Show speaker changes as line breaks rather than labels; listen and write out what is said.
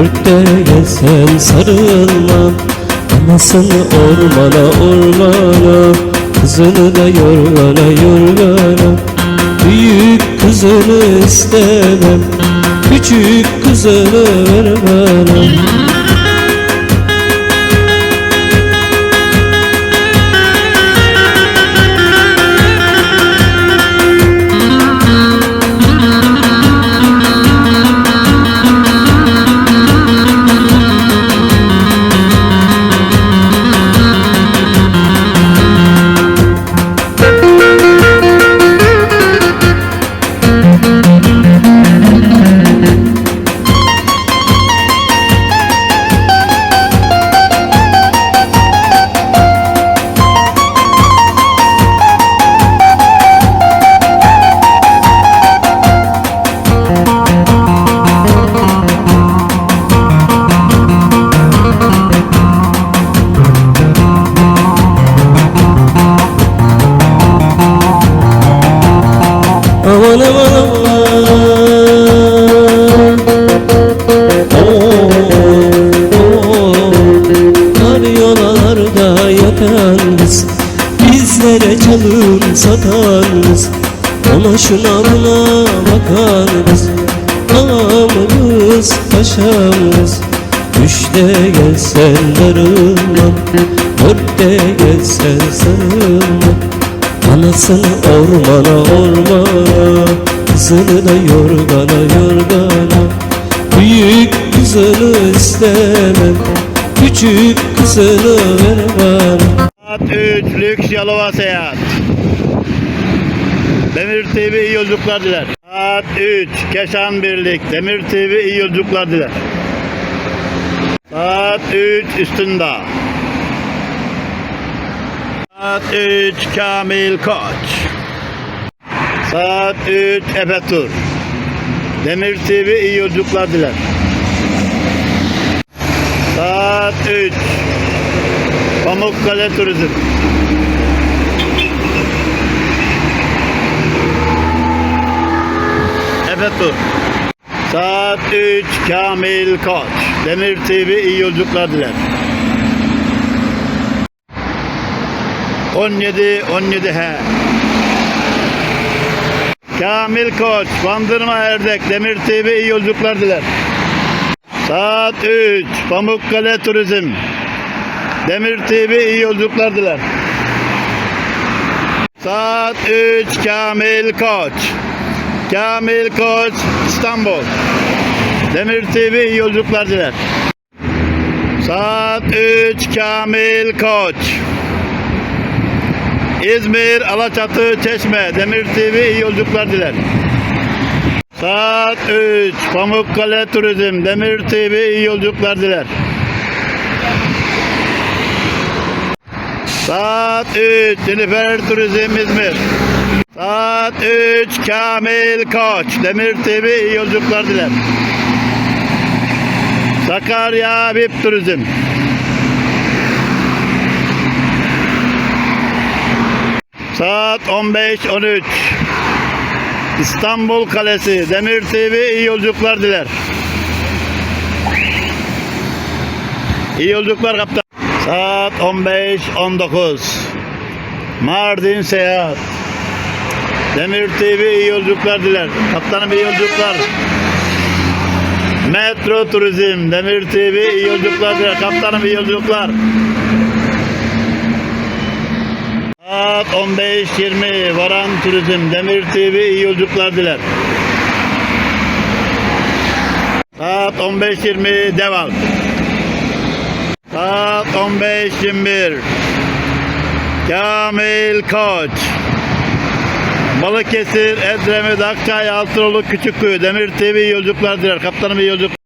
Dörtte gelsen sarılmam Anasını ormana ormana. Kızını da yorgana yorgana. Büyük kızını istemem Küçük kızını ver bana kız Bizlere çalın satan kız Ona şuna buna bakan kız Ağamız paşamız Üçte gelsen darılmam Dörtte gelsen sarılmam Anasını ormana ormana Kızını da yorgana yorgana Büyük kızını istemem Küçük kızını ver
Saat 3 lüks Yalova seyahat. Demir TV iyi yolculuklar diler. Saat 3 Keşan Birlik. Demir TV iyi yolculuklar diler. Saat 3 Üstünda. Saat 3 Kamil Koç. Saat 3 Efe Tur. Demir TV iyi yolculuklar diler. Saat 3 Pamukkale Turizm. Evet dur. Saat 3 Kamil Koç. Demir TV iyi yolculuklar diler. 17 17 he. Kamil Koç, Bandırma Erdek, Demir TV iyi yolculuklar diler. Saat 3 Pamukkale Turizm. Demir TV iyi yolculuklar diler. Saat 3 Kamil Koç. Kamil Koç İstanbul. Demir TV iyi yolculuklar diler. Saat 3 Kamil Koç. İzmir, Alaçatı, Çeşme, Demir TV iyi yolculuklar diler. Saat 3 Pamukkale Turizm, Demir TV iyi yolculuklar diler. Saat 3 Nilüfer Turizm İzmir. Saat 3 Kamil Koç Demir TV iyi yolculuklar diler. Sakarya VIP Turizm. Saat 15-13 İstanbul Kalesi Demir TV iyi yolculuklar diler. İyi yolculuklar kaptan. Saat 15-19 Mardin Seyahat Demir TV iyi yolculuklar diler. Kaptanım iyi yolculuklar. Metro Turizm Demir TV iyi yolculuklar diler. Kaptanım iyi yolculuklar. Saat 15-20 Varan Turizm Demir TV iyi yolculuklar diler. Saat 15-20 Devam. Saat 15.21 Kamil Koç Balıkesir, Edremit, Akçay, Altınoluk, Küçükkuyu Demir TV yolculuklar diler. Kaptanım iyi yolculuk.